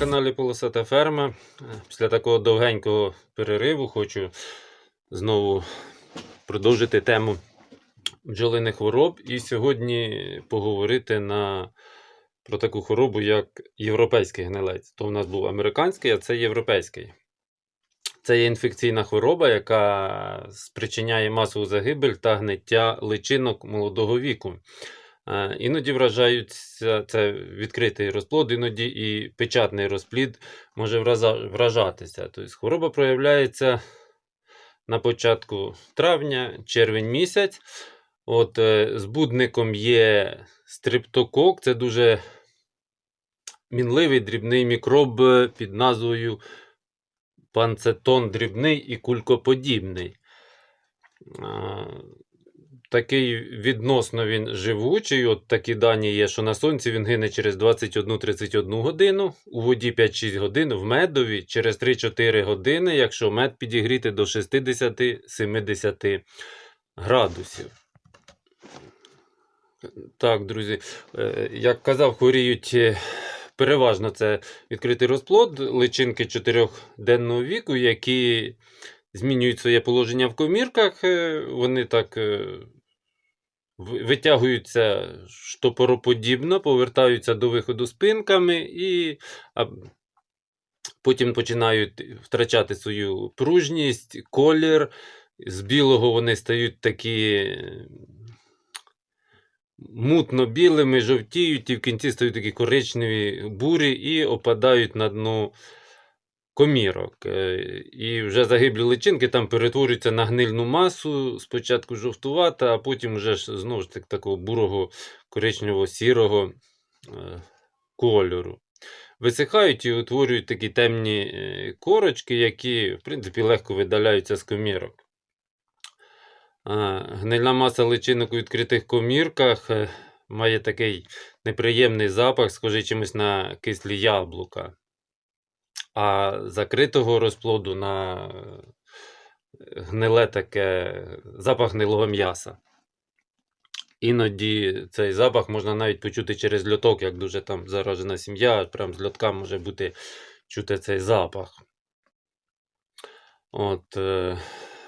каналі Полосата Ферма. Після такого довгенького перериву хочу знову продовжити тему бджолиних хвороб і сьогодні поговорити на, про таку хворобу, як європейський гнилець. То в нас був американський, а це європейський. Це є інфекційна хвороба, яка спричиняє масову загибель та гниття личинок молодого віку. Іноді вражаються це відкритий розплод, іноді і печатний розплід може вражатися. Тобто хвороба проявляється на початку травня, червень місяць. От, е, збудником є стриптокок, це дуже мінливий дрібний мікроб е, під назвою панцетон дрібний і кулькоподібний. Такий відносно він живучий. От такі дані є, що на сонці він гине через 21-31 годину, у воді 5-6 годин, в медові через 3-4 години, якщо мед підігріти до 60-70 градусів. Так, друзі, е, як казав, хворіють е, переважно це відкритий розплод, личинки 4-денного віку, які змінюють своє положення в комірках. е, Вони так витягуються штопороподібно, повертаються до виходу спинками і потім починають втрачати свою пружність, колір. З білого вони стають такі мутно-білими, жовтіють і в кінці стають такі коричневі бурі і опадають на дно комірок. Е, І вже загиблі личинки там перетворюються на гнильну масу, спочатку жовтувата, а потім вже ж знову ж таки такого бурого коричнево-сірого е, кольору. Висихають і утворюють такі темні е, корочки, які, в принципі, легко видаляються з комірок. Гнильна маса личинок у відкритих комірках має такий неприємний запах, схожий чимось на кислі яблука. А закритого розплоду на е, гниле таке запах гнилого м'яса. Іноді цей запах можна навіть почути через льоток, як дуже там заражена сім'я, прям з льотка може бути чути цей запах. От, е,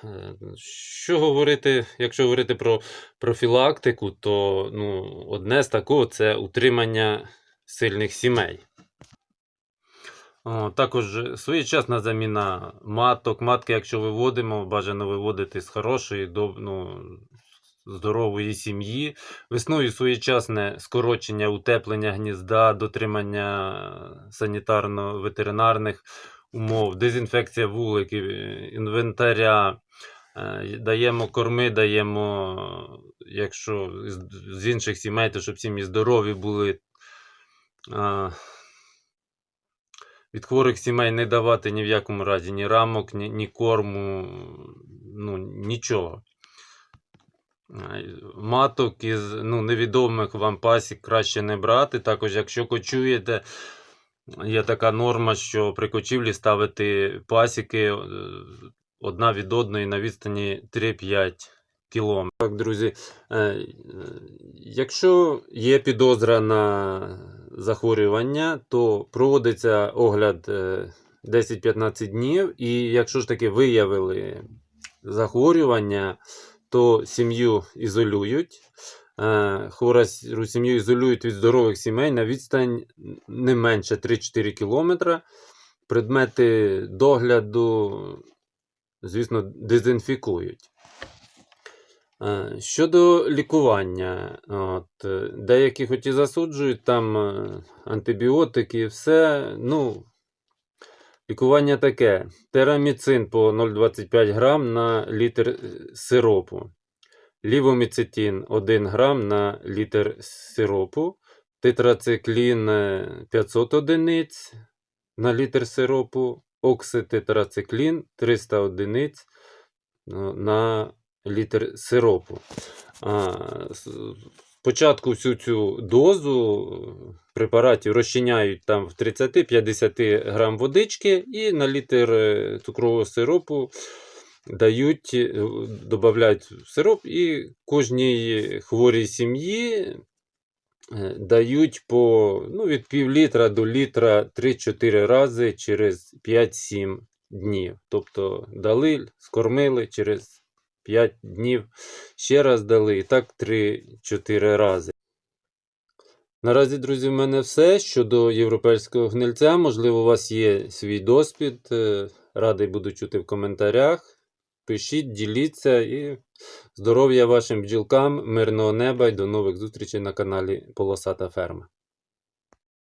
е, що говорити, якщо говорити про профілактику, то ну, одне з такого це утримання сильних сімей. О, також своєчасна заміна маток. Матки, якщо виводимо, бажано виводити з хорошої, доб- ну, здорової сім'ї. Весною своєчасне скорочення, утеплення гнізда, дотримання санітарно-ветеринарних умов, дезінфекція вуликів, е, інвентаря. Е, Даємо корми, даємо, якщо з інших сімей, то щоб сім'ї здорові були. Від хворих сімей не давати ні в якому разі ні рамок, ні, ні корму, ну, нічого. Маток із ну, невідомих вам пасік краще не брати. Також, якщо кочуєте, є така норма, що при кочівлі ставити пасіки е, одна від одної на відстані 3-5 кілометрів. Так, друзі, е, е, якщо є підозра на захворювання, то проводиться огляд е, 10-15 днів, і якщо ж таки виявили захворювання, то сім'ю ізолюють. Е, Хвору сім'ю ізолюють від здорових сімей на відстань не менше 3-4 км. Предмети догляду, звісно, дезінфікують. Е, Щодо лікування, от, е, деякі хоч і засуджують там е, антибіотики все. Ну, лікування таке: тераміцин по 0,25 грам на літр сиропу, лівоміцетин 1 грам на літр сиропу, тетрациклін е, 500 одиниць на літр сиропу, окситетрациклін 300 одиниць ну, на літр сиропу. А, Спочатку всю цю дозу препаратів розчиняють там в 30-50 грам водички і на літр е, цукрового сиропу дають, е, додають сироп і кожній хворій сім'ї е, дають по ну, від пів літра до літра 3-4 рази через 5-7 днів. Тобто дали, скормили через 5 днів, ще раз дали, і так 3-4 рази. Наразі, друзі, в мене все щодо європейського гнильця. Можливо, у вас є свій досвід. е, Радий буду чути в коментарях. Пишіть, діліться і здоров'я вашим бджілкам, мирного неба і до нових зустрічей на каналі Полосата Ферма.